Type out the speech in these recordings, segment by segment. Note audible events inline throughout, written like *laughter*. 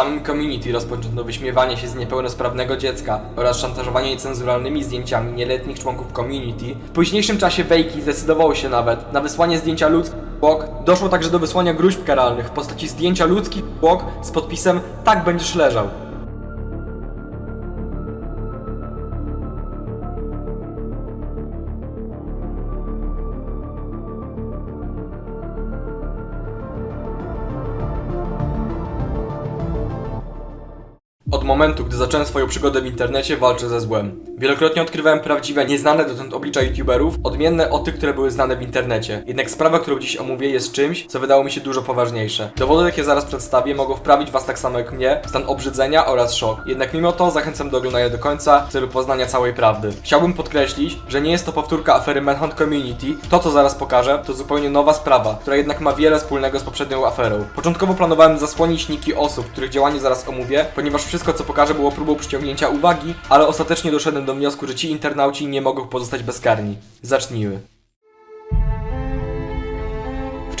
samym community rozpoczęto wyśmiewanie się z niepełnosprawnego dziecka oraz szantażowanie cenzuralnymi zdjęciami nieletnich członków community, w późniejszym czasie Wejki zdecydowało się nawet na wysłanie zdjęcia ludzkich zwłok. Doszło także do wysłania gruźb karalnych w postaci zdjęcia ludzkich zwłok z podpisem tak będziesz leżał. Momentu, gdy zacząłem swoją przygodę w internecie, walczę ze złem. Wielokrotnie odkrywałem prawdziwe, nieznane dotąd oblicza youtuberów, odmienne od tych, które były znane w internecie. Jednak sprawa, którą dziś omówię, jest czymś, co wydało mi się dużo poważniejsze. Dowody, jakie zaraz przedstawię, mogą wprawić was tak samo jak mnie w stan obrzydzenia oraz szok. Jednak mimo to zachęcam do oglądania do końca w celu poznania całej prawdy. Chciałbym podkreślić, że nie jest to powtórka afery Manhunt Community. To, co zaraz pokażę, to zupełnie nowa sprawa, która jednak ma wiele wspólnego z poprzednią aferą. Początkowo planowałem zasłonić niki osób, których działanie zaraz omówię, ponieważ wszystko, co pokażę, było próbą przyciągnięcia uwagi, ale ostatecznie doszedłem do wniosku, że ci internauci nie mogą pozostać bezkarni. Zacznijmy.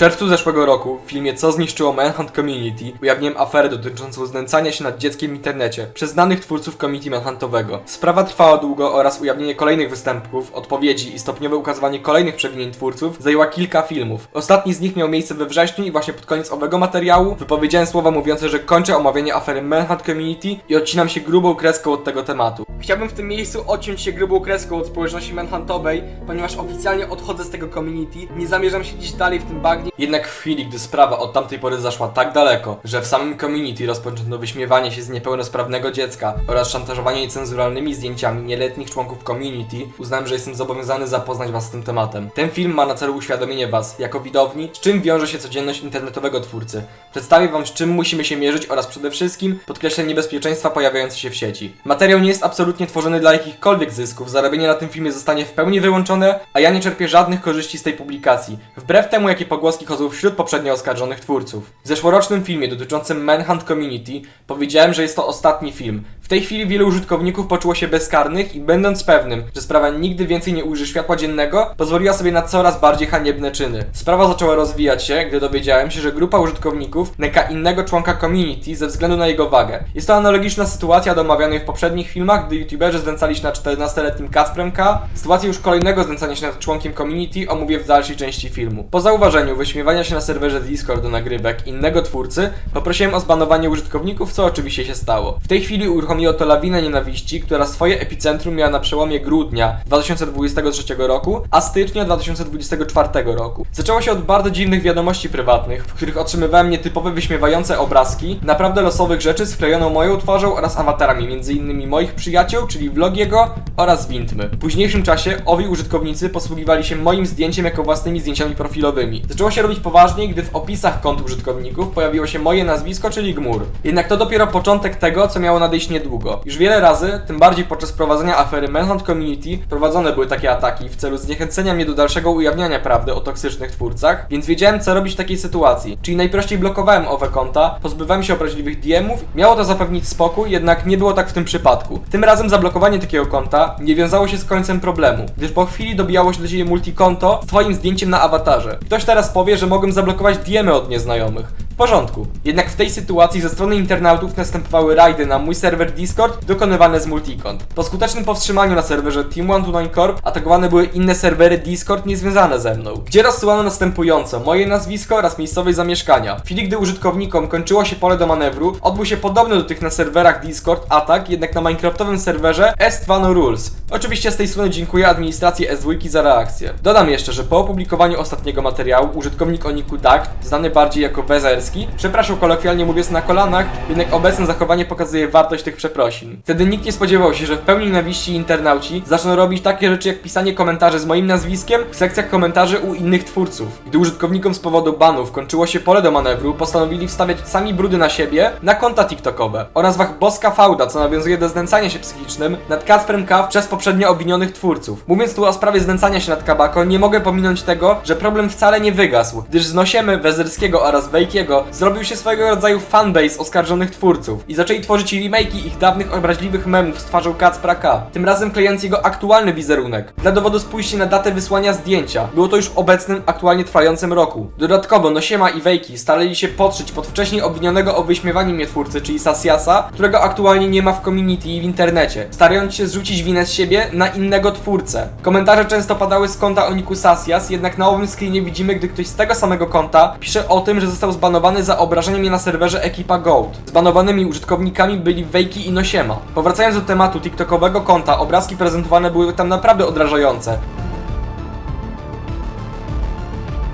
Czerwcu zeszłego roku w filmie Co zniszczyło Manhunt Community ujawniłem aferę dotyczącą znęcania się nad dzieckiem w internecie przez znanych twórców community manhuntowego. Sprawa trwała długo oraz ujawnienie kolejnych występków, odpowiedzi i stopniowe ukazywanie kolejnych przewinień twórców zajęła kilka filmów. Ostatni z nich miał miejsce we wrześniu i właśnie pod koniec owego materiału wypowiedziałem słowa mówiące, że kończę omawianie afery Manhunt Community i odcinam się grubą kreską od tego tematu. Chciałbym w tym miejscu odciąć się grubą kreską od społeczności manhuntowej, ponieważ oficjalnie odchodzę z tego community, nie zamierzam siedzieć dalej w tym bagnie. Jednak w chwili, gdy sprawa od tamtej pory zaszła tak daleko, że w samym community rozpoczęto wyśmiewanie się z niepełnosprawnego dziecka oraz szantażowanie jej cenzuralnymi zdjęciami nieletnich członków community, uznałem, że jestem zobowiązany zapoznać was z tym tematem. Ten film ma na celu uświadomienie was, jako widowni, z czym wiąże się codzienność internetowego twórcy. Przedstawię wam, z czym musimy się mierzyć oraz przede wszystkim podkreślę niebezpieczeństwa pojawiające się w sieci. Materiał nie jest absolutnie tworzony dla jakichkolwiek zysków, zarabianie na tym filmie zostanie w pełni wyłączone, a ja nie czerpię żadnych korzyści z tej publikacji, wbrew temu jakie pogłoski chodzą wśród poprzednio oskarżonych twórców. W zeszłorocznym filmie dotyczącym Manhunt Community powiedziałem, że jest to ostatni film. Tej chwili wielu użytkowników poczuło się bezkarnych i będąc pewnym, że sprawa nigdy więcej nie ujrzy światła dziennego, pozwoliła sobie na coraz bardziej haniebne czyny. Sprawa zaczęła rozwijać się, gdy dowiedziałem się, że grupa użytkowników nęka innego członka community ze względu na jego wagę. Jest to analogiczna sytuacja do omawianej w poprzednich filmach, gdy youtuberzy znęcali się nad 14-letnim Kacprem K. Sytuację już kolejnego znęcania się nad członkiem community omówię w dalszej części filmu. Po zauważeniu wyśmiewania się na serwerze Discord do nagrywek innego twórcy, poprosiłem o zbanowanie użytkowników, co oczywiście się stało. W tej chwili uruchomiło to lawinę nienawiści, która swoje epicentrum miała na przełomie grudnia 2023 roku, a stycznia 2024 roku. Zaczęło się od bardzo dziwnych wiadomości prywatnych, w których otrzymywałem nietypowe wyśmiewające obrazki naprawdę losowych rzeczy z moją twarzą oraz awatarami, m.in. moich przyjaciół, czyli Vlogiego oraz Wintmy. W późniejszym czasie owi użytkownicy posługiwali się moim zdjęciem jako własnymi zdjęciami profilowymi. Zaczęło się robić poważniej, gdy w opisach kont użytkowników pojawiło się moje nazwisko, czyli Gmur. Jednak to dopiero początek tego, co miało nadejść niedługo. Już wiele razy, tym bardziej podczas prowadzenia afery Manhunt Community, prowadzone były takie ataki w celu zniechęcenia mnie do dalszego ujawniania prawdy o toksycznych twórcach, więc wiedziałem, co robić w takiej sytuacji. Czyli najprościej blokowałem owe konta, pozbywałem się obraźliwych DM-ów, miało to zapewnić spokój, jednak nie było tak w tym przypadku. Tym razem zablokowanie takiego konta nie wiązało się z końcem problemu, gdyż po chwili dobijało się do ciebie multikonto z twoim zdjęciem na awatarze. Ktoś teraz powie, że mogłem zablokować DM-y od nieznajomych. Porządku. Jednak w tej sytuacji ze strony internautów następowały rajdy na mój serwer Discord dokonywane z multikont. Po skutecznym powstrzymaniu na serwerze Team129 Corp atakowane były inne serwery Discord niezwiązane ze mną, gdzie rozsyłano następująco moje nazwisko oraz miejscowej zamieszkania. W chwili gdy użytkownikom kończyło się pole do manewru, odbył się podobny do tych na serwerach Discord atak, jednak na minecraftowym serwerze S2 No Rules. Oczywiście z tej strony dziękuję administracji S2 za reakcję. Dodam jeszcze, że po opublikowaniu ostatniego materiału użytkownik o niku Duck, znany bardziej jako Wezerski, przepraszał kolokwialnie mówiąc na kolanach, jednak obecne zachowanie pokazuje wartość tych przeprosin. Wtedy nikt nie spodziewał się, że w pełni nienawiści internauci zaczną robić takie rzeczy jak pisanie komentarzy z moim nazwiskiem w sekcjach komentarzy u innych twórców. Gdy użytkownikom z powodu banów kończyło się pole do manewru, postanowili wstawiać sami brudy na siebie na konta TikTokowe oraz wach boska fałda, co nawiązuje do znęcania się psychicznym nad Kacprem K przez poprzednio obwinionych twórców. Mówiąc tu o sprawie znęcania się nad Kabako, nie mogę pominąć tego, że problem wcale nie wygasł, gdyż znosiemy Wezerskiego oraz Wejkiego zrobił się swojego rodzaju fanbase oskarżonych twórców i zaczęli tworzyć remake'i ich dawnych obraźliwych memów z twarzą Kacpra K, tym razem klejąc jego aktualny wizerunek. Dla dowodu spójrzcie na datę wysłania zdjęcia. Było to już w obecnym, aktualnie trwającym roku. Dodatkowo Nosiema i Wejki starali się podszyć pod wcześniej obwinionego o wyśmiewanie mnie twórcę, czyli Sasiasa, którego aktualnie nie ma w community i w internecie, starając się zrzucić winę z siebie na innego twórcę. Komentarze często padały z konta Oniku Sasias, jednak na owym screenie widzimy, gdy ktoś z tego samego konta pisze o tym, że został zbanowany za obrażenie mnie na serwerze Ekipa Gold. Zbanowanymi użytkownikami byli Wejki i Nosiema. Powracając do tematu TikTokowego konta, obrazki prezentowane były tam naprawdę odrażające.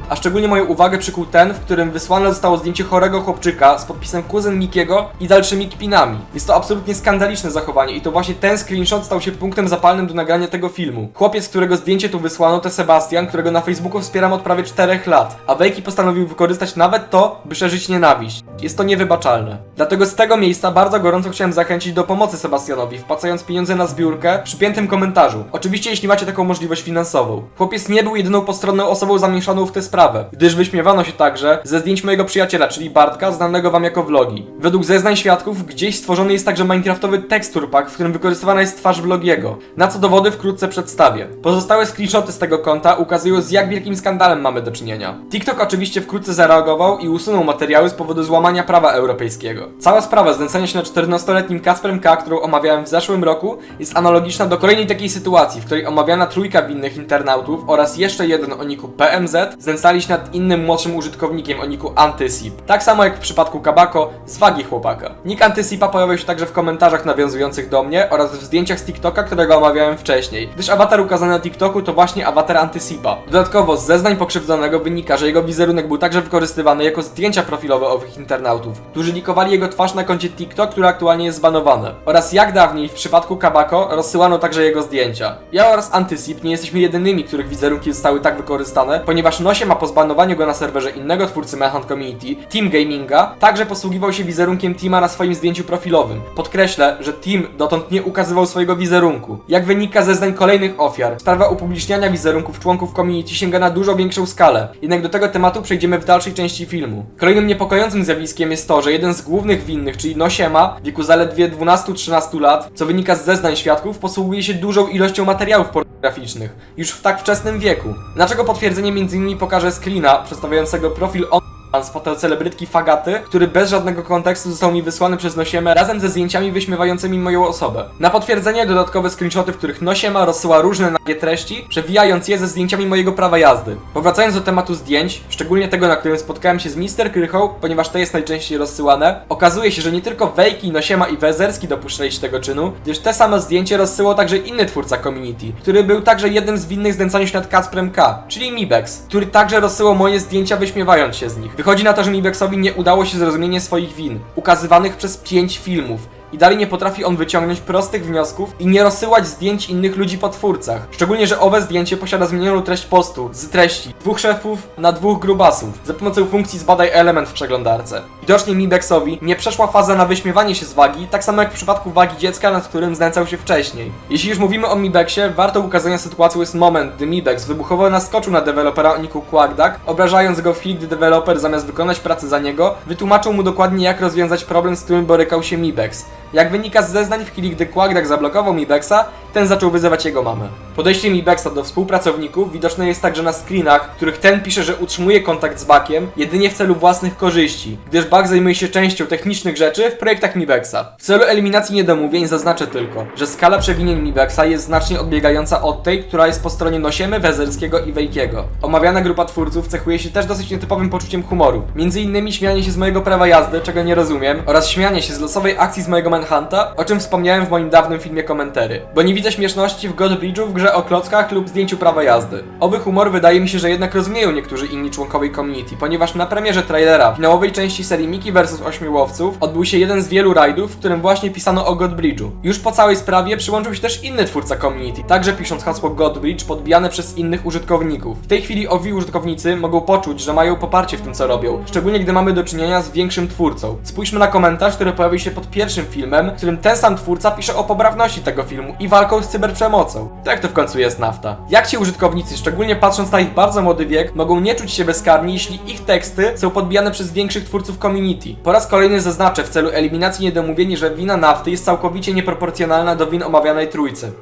A szczególnie moją uwagę przykuł ten, w którym wysłane zostało zdjęcie chorego chłopczyka z podpisem kuzyn Mikiego i dalszymi kpinami. Jest to absolutnie skandaliczne zachowanie i to właśnie ten screenshot stał się punktem zapalnym do nagrania tego filmu. Chłopiec, którego zdjęcie tu wysłano, to Sebastian, którego na Facebooku wspieram od prawie 4 lat, a Wejki postanowił wykorzystać nawet to, by szerzyć nienawiść. Jest to niewybaczalne. Dlatego z tego miejsca bardzo gorąco chciałem zachęcić do pomocy Sebastianowi, wpłacając pieniądze na zbiórkę w przypiętym komentarzu. Oczywiście jeśli macie taką możliwość finansową. Chłopiec nie był jedyną postronną osobą zamieszaną w tę sprawę, gdyż wyśmiewano się także ze zdjęć mojego przyjaciela, czyli Bartka, znanego wam jako vlogi. Według zeznań świadków gdzieś stworzony jest także minecraftowy tekstur pack, w którym wykorzystywana jest twarz vlogiego, na co dowody wkrótce przedstawię. Pozostałe screenshoty z tego konta ukazują z jak wielkim skandalem mamy do czynienia. TikTok oczywiście wkrótce zareagował i usunął materiały z powodu złamania prawa europejskiego. Cała sprawa znęcania się nad 14-letnim Kasprem K, którą omawiałem w zeszłym roku, jest analogiczna do kolejnej takiej sytuacji, w której omawiana trójka winnych internautów oraz jeszcze jeden o niku PMZ znęcali się nad innym młodszym użytkownikiem o niku Antysip. Tak samo jak w przypadku Kabako z wagi chłopaka. Nick Antysipa pojawił się także w komentarzach nawiązujących do mnie oraz w zdjęciach z TikToka, którego omawiałem wcześniej, gdyż awatar ukazany na TikToku to właśnie awatar Antysipa. Dodatkowo z zeznań pokrzywdzonego wynika, że jego wizerunek był także wykorzystywany jako zdjęcia profilowe owych internautów, którzy likowali jego twarz na koncie TikTok, które aktualnie jest zbanowane. Oraz jak dawniej w przypadku Kabako rozsyłano także jego zdjęcia. Ja oraz Antysip nie jesteśmy jedynymi, których wizerunki zostały tak wykorzystane, ponieważ Nosie ma po zbanowaniu go na serwerze innego twórcy Manhunt Community, Team Gaminga, także posługiwał się wizerunkiem Teama na swoim zdjęciu profilowym. Podkreślę, że Team dotąd nie ukazywał swojego wizerunku. Jak wynika ze zdań kolejnych ofiar, sprawa upubliczniania wizerunków członków community sięga na dużo większą skalę. Jednak do tego tematu przejdziemy w dalszej części filmu. Kolejnym niepokojącym zjawiskiem jest to, że jeden z głównych winnych, czyli Nosiema, w wieku zaledwie 12-13 lat, co wynika z zeznań świadków, posługuje się dużą ilością materiałów pornograficznych już w tak wczesnym wieku. Dlaczego potwierdzenie m.in. pokaże screena przedstawiającego profil on z fotocelebrytki Fagaty, który bez żadnego kontekstu został mi wysłany przez Nosiemę razem ze zdjęciami wyśmiewającymi moją osobę. Na potwierdzenie dodatkowe screenshoty, w których Nosiema rozsyła różne nagie treści, przewijając je ze zdjęciami mojego prawa jazdy. Powracając do tematu zdjęć, szczególnie tego, na którym spotkałem się z Mister Krychą, ponieważ to jest najczęściej rozsyłane, okazuje się, że nie tylko Wejki, Nosiema i Wezerski dopuszczali się tego czynu, gdyż te same zdjęcie rozsyłał także inny twórca community, który był także jednym z winnych znęcania się nad Kacprem K, czyli Mibex, który także rozsyłał moje zdjęcia wyśmiewając się z nich. Wychodzi na to, że Mibexowi nie udało się zrozumienie swoich win, ukazywanych przez pięć filmów, i dalej nie potrafi on wyciągnąć prostych wniosków i nie rozsyłać zdjęć innych ludzi po twórcach. Szczególnie, że owe zdjęcie posiada zmienioną treść postu z treści dwóch szefów na dwóch grubasów za pomocą funkcji zbadaj element w przeglądarce. Widocznie Mibexowi nie przeszła faza na wyśmiewanie się z wagi, tak samo jak w przypadku wagi dziecka, nad którym znęcał się wcześniej. Jeśli już mówimy o Mibexie, warto ukazania sytuacji jest moment, gdy Mibex wybuchowo naskoczył na dewelopera o niku Quackduck, obrażając go w chwili, gdy deweloper zamiast wykonać pracę za niego, wytłumaczył mu dokładnie jak rozwiązać problem, z którym borykał się Mibex. Jak wynika z zeznań, w chwili gdy Quackduck zablokował Mibexa, ten zaczął wyzywać jego mamę. Podejście Mibexa do współpracowników widoczne jest także na screenach, w których ten pisze, że utrzymuje kontakt z Buckiem jedynie w celu własnych korzyści, gdyż Buck zajmuje się częścią technicznych rzeczy w projektach Mibexa. W celu eliminacji niedomówień zaznaczę tylko, że skala przewinień Mibexa jest znacznie odbiegająca od tej, która jest po stronie Nosiemy, Wezerskiego i Wejkiego. Omawiana grupa twórców cechuje się też dosyć nietypowym poczuciem humoru. Między innymi śmianie się z mojego prawa jazdy, czego nie rozumiem, oraz śmianie się z losowej akcji z mojego Manhunta, o czym wspomniałem w moim dawnym filmie komentary. Bo nie widzę śmieszności w God Bridge'u w grze o klockach lub zdjęciu prawa jazdy. Owy humor wydaje mi się, że jednak rozumieją niektórzy inni członkowie community, ponieważ na premierze trailera finałowej części serii Mickey vs. Ośmiłowców odbył się jeden z wielu rajdów, w którym właśnie pisano o God Bridge'u. Już po całej sprawie przyłączył się też inny twórca community, także pisząc hasło God Bridge podbijane przez innych użytkowników. W tej chwili owi użytkownicy mogą poczuć, że mają poparcie w tym co robią, szczególnie gdy mamy do czynienia z większym twórcą. Spójrzmy na komentarz, który pojawił się pod pierwszym filmem, w którym ten sam twórca pisze o poprawności tego filmu i walką z cyberprzemocą. To jak to w końcu jest nafta? Jak ci użytkownicy, szczególnie patrząc na ich bardzo młody wiek, mogą nie czuć się bezkarni, jeśli ich teksty są podbijane przez większych twórców community? Po raz kolejny zaznaczę w celu eliminacji niedomówień, że wina nafty jest całkowicie nieproporcjonalna do win omawianej trójcy.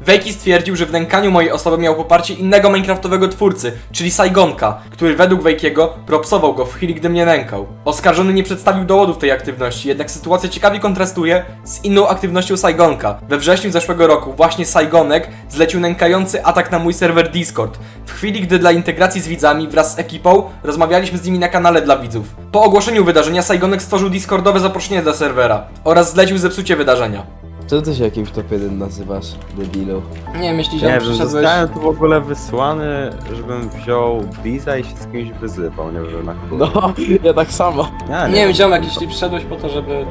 Wejki stwierdził, że w nękaniu mojej osoby miał poparcie innego minecraftowego twórcy, czyli Saigonka, który według Wejkiego propsował go w chwili, gdy mnie nękał. Oskarżony nie przedstawił dowodów tej aktywności, jednak sytuacja ciekawie kontrastuje z inną aktywnością Saigonka. We wrześniu zeszłego roku właśnie Saigonek zlecił nękający atak na mój serwer Discord, w chwili, gdy dla integracji z widzami wraz z ekipą rozmawialiśmy z nimi na kanale dla widzów. Po ogłoszeniu wydarzenia Saigonek stworzył Discordowe zaproszenie dla serwera oraz zlecił zepsucie wydarzenia. Co ty się jakimś top 1 nazywasz, debilu? Nie, myślisz, Nie wiem, zostałem tu w ogóle wysłany, żebym wziął Biza i się z kimś wyzywał, nie wiem na chuj. No, *laughs* ja tak samo. Ja Nie wiem, ziomek, jeśli przyszedłeś po to, żeby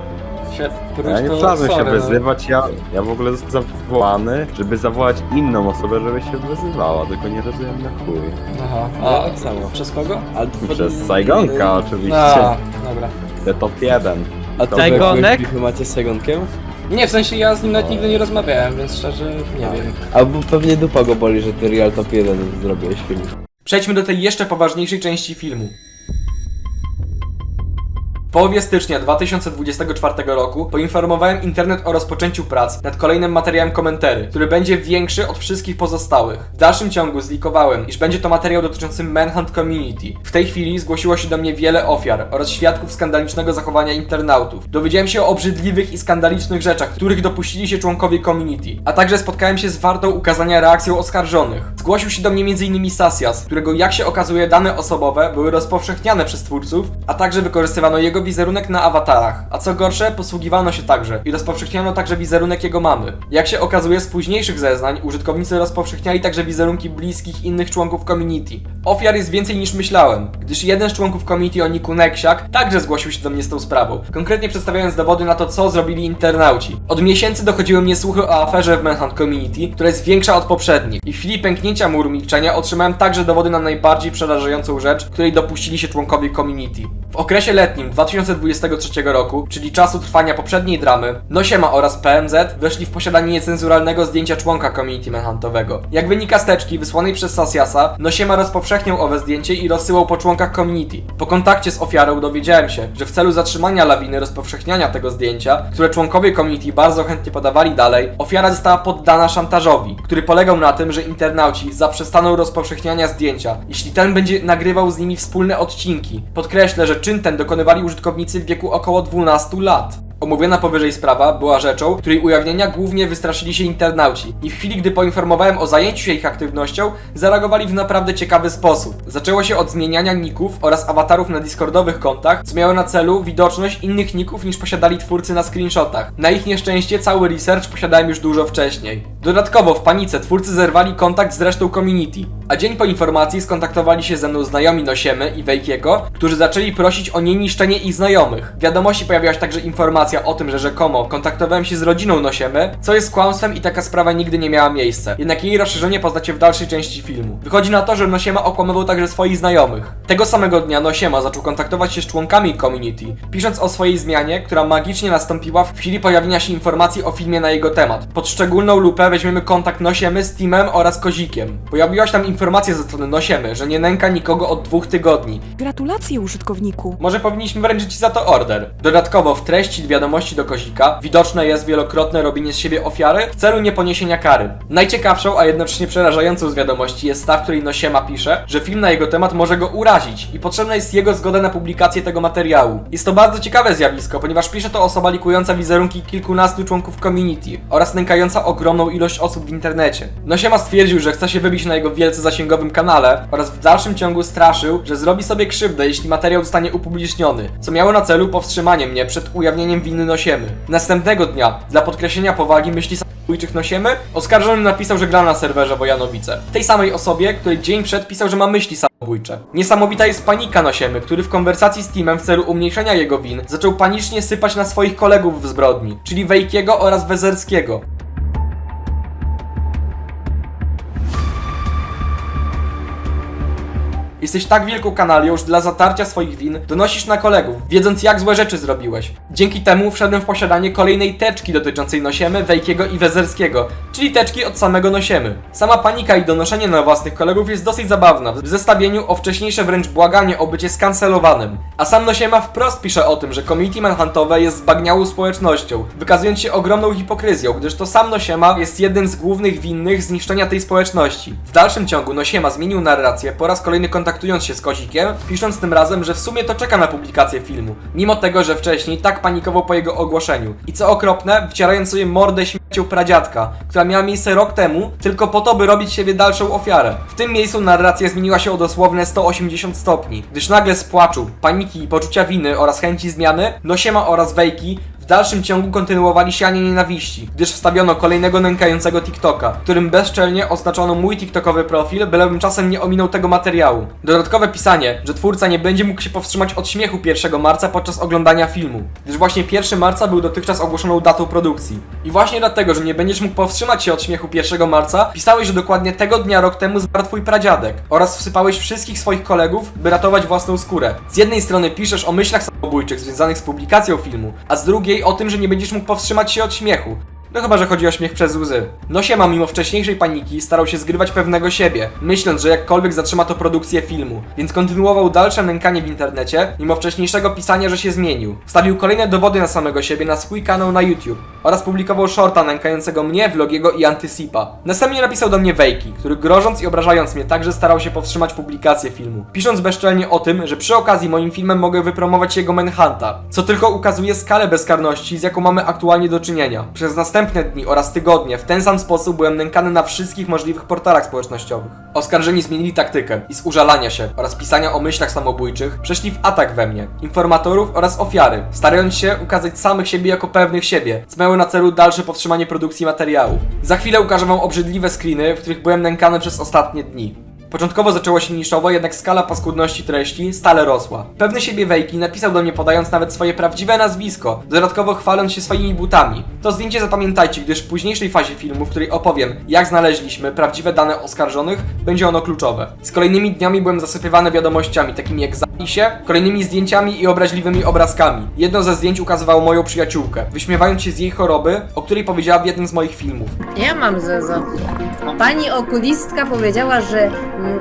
się próć, Ja nie to chciałbym się sorry, no. wyzywać, ja, ja w ogóle zostałem zawołany, żeby zawołać inną osobę, żeby się wyzywała, tylko nie rozumiem na chuj. Aha, a tak samo. przez kogo? To Przez Saigonka oczywiście, A, dobra. te top 1. A to Saigonek? wy macie z Saigonkiem? Nie, w sensie ja z nim nawet nigdy nie rozmawiałem, więc szczerze nie wiem. Albo pewnie dupa go boli, że ty real top 1 zrobiłeś film. Przejdźmy do tej jeszcze poważniejszej części filmu. Połowie stycznia 2024 roku poinformowałem internet o rozpoczęciu prac nad kolejnym materiałem komentary, który będzie większy od wszystkich pozostałych. W dalszym ciągu zlikowałem, iż będzie to materiał dotyczący Manhunt Community. W tej chwili zgłosiło się do mnie wiele ofiar oraz świadków skandalicznego zachowania internautów. Dowiedziałem się o obrzydliwych i skandalicznych rzeczach, których dopuścili się członkowie community, a także spotkałem się z wartą ukazania reakcją oskarżonych. Zgłosił się do mnie m.in. Sasias, którego jak się okazuje dane osobowe były rozpowszechniane przez twórców, a także wykorzystywano jego wizerunek na awatarach. A co gorsze, posługiwano się także i rozpowszechniano także wizerunek jego mamy. Jak się okazuje z późniejszych zeznań, użytkownicy rozpowszechniali także wizerunki bliskich innych członków community. Ofiar jest więcej niż myślałem, gdyż jeden z członków community o niku Neksiak także zgłosił się do mnie z tą sprawą, konkretnie przedstawiając dowody na to, co zrobili internauci. Od miesięcy dochodziły mnie słuchy o aferze w Manhunt Community, która jest większa od poprzednich. I w chwili pęknięcia muru milczenia otrzymałem także dowody na najbardziej przerażającą rzecz, której dopuścili się członkowie community. W okresie letnim 2023 roku, czyli czasu trwania poprzedniej dramy, Nosiema oraz PMZ weszli w posiadanie niecenzuralnego zdjęcia członka community manhuntowego. Jak wynika z teczki wysłanej przez Sasiasa, Nosiema rozpowszechniał owe zdjęcie i rozsyłał po członkach community. Po kontakcie z ofiarą dowiedziałem się, że w celu zatrzymania lawiny rozpowszechniania tego zdjęcia, które członkowie community bardzo chętnie podawali dalej, ofiara została poddana szantażowi, który polegał na tym, że internauci zaprzestaną rozpowszechniania zdjęcia, jeśli ten będzie nagrywał z nimi wspólne odcinki. Podkreślę, że czyn ten dokonywali użytkownicy w wieku około 12 lat. Omówiona powyżej sprawa była rzeczą, której ujawnienia głównie wystraszyli się internauci i w chwili, gdy poinformowałem o zajęciu się ich aktywnością, zareagowali w naprawdę ciekawy sposób. Zaczęło się od zmieniania ników oraz awatarów na discordowych kontach, co miało na celu widoczność innych ników niż posiadali twórcy na screenshotach. Na ich nieszczęście cały research posiadałem już dużo wcześniej. Dodatkowo w panice twórcy zerwali kontakt z resztą community, a dzień po informacji skontaktowali się ze mną znajomi Nosiemy i Wejkiego, którzy zaczęli prosić o nieniszczenie ich znajomych. W wiadomości pojawiła się także informacja o tym, że rzekomo kontaktowałem się z rodziną Nosiemy, co jest kłamstwem i taka sprawa nigdy nie miała miejsca. Jednak jej rozszerzenie poznacie w dalszej części filmu. Wychodzi na to, że Nosiema okłamywał także swoich znajomych. Tego samego dnia Nosiema zaczął kontaktować się z członkami community, pisząc o swojej zmianie, która magicznie nastąpiła w chwili pojawienia się informacji o filmie na jego temat. Pod szczególną lupę weźmiemy kontakt Nosiemy z Teamem oraz Kozikiem. Pojawiła się tam informacja ze strony Nosiemy, że nie nęka nikogo od dwóch tygodni, Gratulacje użytkowniku. może powinniśmy wręczyć za to order. Dodatkowo w treści wiadomości do Kozika widoczne jest wielokrotne robienie z siebie ofiary w celu nieponiesienia kary. Najciekawszą, a jednocześnie przerażającą z wiadomości jest ta, w której Nosiema pisze, że film na jego temat może go urazić i potrzebna jest jego zgoda na publikację tego materiału. Jest to bardzo ciekawe zjawisko, ponieważ pisze to osoba likująca wizerunki kilkunastu członków community oraz nękająca ogromną ilość osób w internecie. Nosiema stwierdził, że chce się wybić na jego wielce zasięgowym kanale oraz w dalszym ciągu straszył, że zrobi sobie krzywdę, jeśli materiał zostanie upubliczniony, co miało na celu powstrzymanie mnie przed ujawnieniem winy Nosiemy. Następnego dnia, dla podkreślenia powagi myśli samobójczych Nosiemy, oskarżony napisał, że gra na serwerze Wojanowice. Tej samej osobie, której dzień przed pisał, że ma myśli samobójcze. Niesamowita jest panika Nosiemy, który w konwersacji z Teamem w celu umniejszenia jego win zaczął panicznie sypać na swoich kolegów w zbrodni, czyli Wejkiego oraz Wezerskiego. Jesteś tak wielką kanalią, że dla zatarcia swoich win donosisz na kolegów, wiedząc jak złe rzeczy zrobiłeś. Dzięki temu wszedłem w posiadanie kolejnej teczki dotyczącej Nosiemy, Wejkiego i Wezerskiego, czyli teczki od samego Nosiemy. Sama panika i donoszenie na własnych kolegów jest dosyć zabawna, w zestawieniu o wcześniejsze wręcz błaganie o bycie skancelowanym. A sam Nosiema wprost pisze o tym, że community manhuntowe jest zbagniałą społecznością, wykazując się ogromną hipokryzją, gdyż to sam Nosiema jest jednym z głównych winnych zniszczenia tej społeczności. W dalszym ciągu Nosiema zmienił narrację, po raz kolejny kontaktując się z Kozikiem, pisząc tym razem, że w sumie to czeka na publikację filmu, mimo tego, że wcześniej tak panikował po jego ogłoszeniu. I co okropne, wcierając sobie mordę śmiercią pradziadka, która miała miejsce rok temu, tylko po to, by robić siebie dalszą ofiarę. W tym miejscu narracja zmieniła się o dosłowne 180 stopni, gdyż nagle z płaczu, paniki, poczucia winy oraz chęci zmiany, Nosiema oraz Wejki dalszym ciągu kontynuowali sianie nienawiści, gdyż wstawiono kolejnego nękającego TikToka, którym bezczelnie oznaczono mój TikTokowy profil, bylebym czasem nie ominął tego materiału. Dodatkowe pisanie, że twórca nie będzie mógł się powstrzymać od śmiechu 1 marca podczas oglądania filmu, gdyż właśnie 1 marca był dotychczas ogłoszoną datą produkcji. I właśnie dlatego, że nie będziesz mógł powstrzymać się od śmiechu 1 marca, pisałeś, że dokładnie tego dnia rok temu zmarł twój pradziadek oraz wsypałeś wszystkich swoich kolegów, by ratować własną skórę. Z jednej strony piszesz o myślach samobójczych związanych z publikacją filmu, a z drugiej o tym, że nie będziesz mógł powstrzymać się od śmiechu. No chyba, że chodzi o śmiech przez łzy. Nosiema mimo wcześniejszej paniki starał się zgrywać pewnego siebie, myśląc, że jakkolwiek zatrzyma to produkcję filmu, więc kontynuował dalsze nękanie w internecie, mimo wcześniejszego pisania, że się zmienił. Wstawił kolejne dowody na samego siebie na swój kanał na YouTube oraz publikował shorta nękającego mnie, Vlogiego i Antysipa. Następnie napisał do mnie Wejki, który grożąc i obrażając mnie także starał się powstrzymać publikację filmu, pisząc bezczelnie o tym, że przy okazji moim filmem mogę wypromować jego Manhunta, co tylko ukazuje skalę bezkarności, z jaką mamy aktualnie do czynienia. Przez następne dni oraz tygodnie w ten sam sposób byłem nękany na wszystkich możliwych portalach społecznościowych. Oskarżeni zmienili taktykę i z użalania się oraz pisania o myślach samobójczych przeszli w atak we mnie, informatorów oraz ofiary, starając się ukazać samych siebie jako pewnych siebie, co miało na celu dalsze powstrzymanie produkcji materiału. Za chwilę ukażę wam obrzydliwe screeny, w których byłem nękany przez ostatnie dni. Początkowo zaczęło się niszowo, jednak skala paskudności treści stale rosła. Pewny siebie Wejki napisał do mnie podając nawet swoje prawdziwe nazwisko, dodatkowo chwaląc się swoimi butami. To zdjęcie zapamiętajcie, gdyż w późniejszej fazie filmu, w której opowiem, jak znaleźliśmy prawdziwe dane oskarżonych, będzie ono kluczowe. Z kolejnymi dniami byłem zasypywany wiadomościami, takimi jak zabij się, kolejnymi zdjęciami i obraźliwymi obrazkami. Jedno ze zdjęć ukazywało moją przyjaciółkę, wyśmiewając się z jej choroby, o której powiedziała w jednym z moich filmów. Ja mam zezo. Pani okulistka powiedziała, że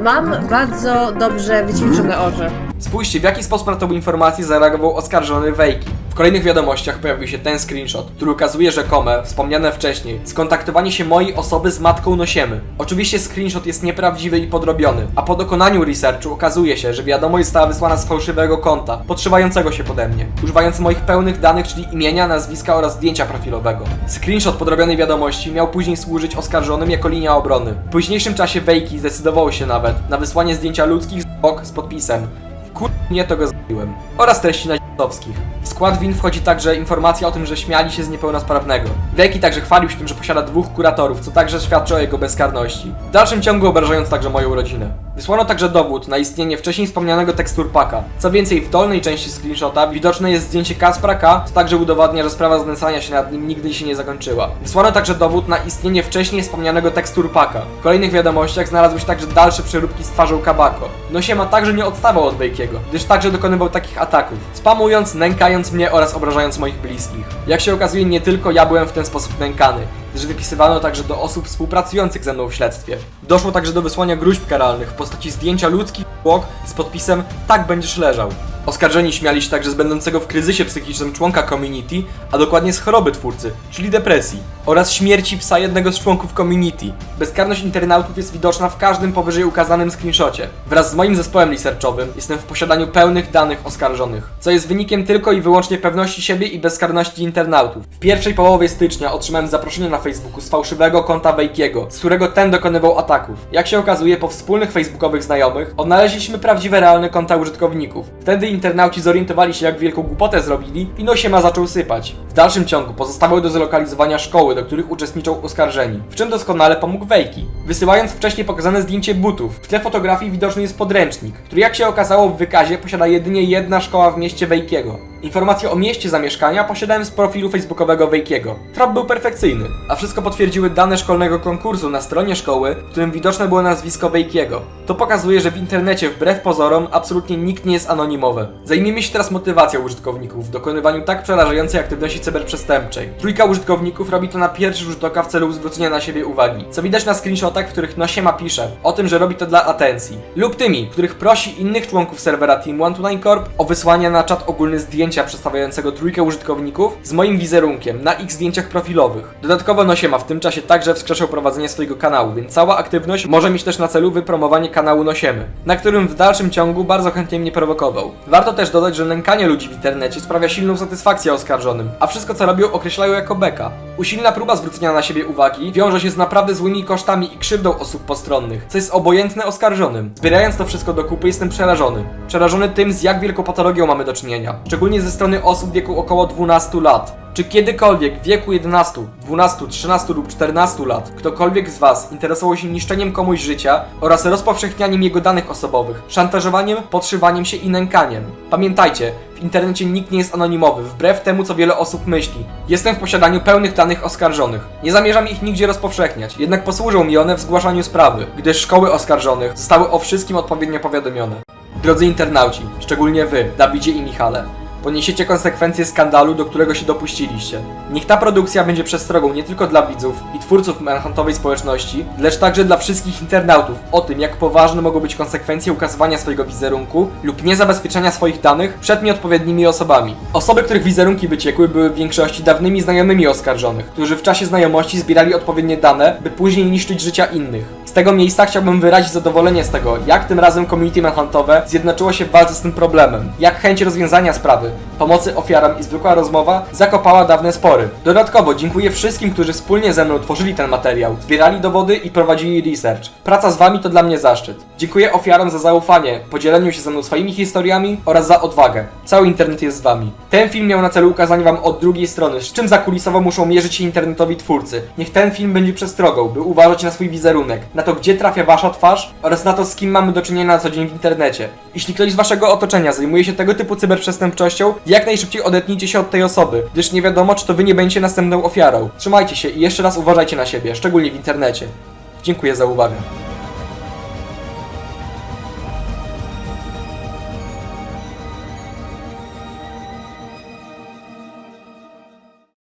mam bardzo dobrze wyćwiczone oczy. Spójrzcie, w jaki sposób na tą informację zareagował oskarżony Wejki. Kolejnych wiadomościach pojawił się ten screenshot, który ukazuje rzekome, wspomniane wcześniej, skontaktowanie się mojej osoby z matką Nosiemy. Oczywiście screenshot jest nieprawdziwy i podrobiony, a po dokonaniu researchu okazuje się, że wiadomość została wysłana z fałszywego konta, podszywającego się pode mnie, używając moich pełnych danych, czyli imienia, nazwiska oraz zdjęcia profilowego. Screenshot podrobionej wiadomości miał później służyć oskarżonym jako linia obrony. W późniejszym czasie Wejki zdecydował się nawet na wysłanie zdjęcia ludzkich z bok z podpisem Kur... nie to go zrobiłem. Oraz treści nazistowskich. W skład win wchodzi także informacja o tym, że śmiali się z niepełnosprawnego. Wielki także chwalił się tym, że posiada dwóch kuratorów, co także świadczy o jego bezkarności. W dalszym ciągu obrażając także moją rodzinę. Wysłano także dowód na istnienie wcześniej wspomnianego teksturpaka. Co więcej, w dolnej części screenshota widoczne jest zdjęcie Kaspra K, co także udowadnia, że sprawa znęcania się nad nim nigdy się nie zakończyła. Wysłano także dowód na istnienie wcześniej wspomnianego teksturpaka. W kolejnych wiadomościach znalazły się także dalsze przeróbki z twarzą Kabako. Nosiema także nie odstawał od Wejkiego, gdyż także dokonywał takich ataków, spamując, nękając mnie oraz obrażając moich bliskich. Jak się okazuje, nie tylko ja byłem w ten sposób nękany, gdyż wypisywano także do osób współpracujących ze mną w śledztwie. Doszło także do wysłania gruźb karalnych w postaci zdjęcia ludzkich zwłok z podpisem Tak będziesz leżał. Oskarżeni śmiali się także z będącego w kryzysie psychicznym członka community, a dokładnie z choroby twórcy, czyli depresji, oraz śmierci psa jednego z członków community. Bezkarność internautów jest widoczna w każdym powyżej ukazanym screenshocie. Wraz z moim zespołem researchowym jestem w posiadaniu pełnych danych oskarżonych, co jest wynikiem tylko i wyłącznie pewności siebie i bezkarności internautów. W pierwszej połowie stycznia otrzymałem zaproszenie na Facebooku z fałszywego konta Wejkiego, z którego ten dokonywał ataków. Jak się okazuje, po wspólnych facebookowych znajomych odnaleźliśmy prawdziwe, realne konta użytkowników. Wtedy internauci zorientowali się, jak wielką głupotę zrobili i Nosiema zaczął sypać. W dalszym ciągu pozostały do zlokalizowania szkoły, do których uczestniczą oskarżeni, w czym doskonale pomógł Wejki, wysyłając wcześniej pokazane zdjęcie butów. W tle fotografii widoczny jest podręcznik, który jak się okazało w wykazie posiada jedynie jedna szkoła w mieście Wejkiego. Informacje o mieście zamieszkania posiadałem z profilu facebookowego Wejkiego. Trop był perfekcyjny, a wszystko potwierdziły dane szkolnego konkursu na stronie szkoły, w którym widoczne było nazwisko Wejkiego. To pokazuje, że w internecie wbrew pozorom absolutnie nikt nie jest anonimowy. Zajmijmy się teraz motywacją użytkowników w dokonywaniu tak przerażającej aktywności cyberprzestępczej. Trójka użytkowników robi to na pierwszy rzut oka w celu zwrócenia na siebie uwagi. Co widać na screenshotach, w których Nosiema pisze o tym, że robi to dla atencji. Lub tymi, których prosi innych członków serwera Team One Corp o wysłanie na czat ogólny zdjęcia przedstawiającego trójkę użytkowników z moim wizerunkiem na ich zdjęciach profilowych. Dodatkowo Nosiema w tym czasie także wskrzeszał prowadzenie swojego kanału, więc cała aktywność może mieć też na celu wypromowanie kanału Nosiemy, na którym w dalszym ciągu bardzo chętnie mnie prowokował. Warto też dodać, że nękanie ludzi w internecie sprawia silną satysfakcję oskarżonym, a wszystko co robią określają jako beka. Usilna próba zwrócenia na siebie uwagi wiąże się z naprawdę złymi kosztami i krzywdą osób postronnych, co jest obojętne oskarżonym. Zbierając to wszystko do kupy jestem przerażony. Przerażony tym, z jak wielką patologią mamy do czynienia, szczególnie ze strony osób w wieku około 12 lat. Czy kiedykolwiek w wieku 11, 12, 13 lub 14 lat ktokolwiek z Was interesował się niszczeniem komuś życia oraz rozpowszechnianiem jego danych osobowych, szantażowaniem, podszywaniem się i nękaniem? Pamiętajcie, w internecie nikt nie jest anonimowy, wbrew temu co wiele osób myśli. Jestem w posiadaniu pełnych danych oskarżonych. Nie zamierzam ich nigdzie rozpowszechniać, jednak posłużą mi one w zgłaszaniu sprawy, gdyż szkoły oskarżonych zostały o wszystkim odpowiednio powiadomione. Drodzy internauci, szczególnie Wy, Dawidzie i Michale, poniesiecie konsekwencje skandalu, do którego się dopuściliście. Niech ta produkcja będzie przestrogą nie tylko dla widzów i twórców manhuntowej społeczności, lecz także dla wszystkich internautów o tym, jak poważne mogą być konsekwencje ukazywania swojego wizerunku lub niezabezpieczenia swoich danych przed nieodpowiednimi osobami. Osoby, których wizerunki wyciekły, były w większości dawnymi znajomymi oskarżonych, którzy w czasie znajomości zbierali odpowiednie dane, by później niszczyć życia innych. Z tego miejsca chciałbym wyrazić zadowolenie z tego, jak tym razem community manhuntowe zjednoczyło się w walce z tym problemem, jak chęć rozwiązania sprawy, pomocy ofiarom i zwykła rozmowa zakopała dawne spory. Dodatkowo dziękuję wszystkim, którzy wspólnie ze mną tworzyli ten materiał, zbierali dowody i prowadzili research. Praca z wami to dla mnie zaszczyt. Dziękuję ofiarom za zaufanie, podzieleniu się ze mną swoimi historiami oraz za odwagę. Cały internet jest z wami. Ten film miał na celu ukazanie wam od drugiej strony, z czym zakulisowo muszą mierzyć się internetowi twórcy. Niech ten film będzie przestrogą, by uważać na swój wizerunek, na to gdzie trafia wasza twarz oraz na to z kim mamy do czynienia na co dzień w internecie. Jeśli ktoś z waszego otoczenia zajmuje się tego typu cyberprzestępczością, jak najszybciej odetnijcie się od tej osoby, gdyż nie wiadomo czy to wy nie będziecie następną ofiarą. Trzymajcie się i jeszcze raz uważajcie na siebie, szczególnie w internecie. Dziękuję za uwagę.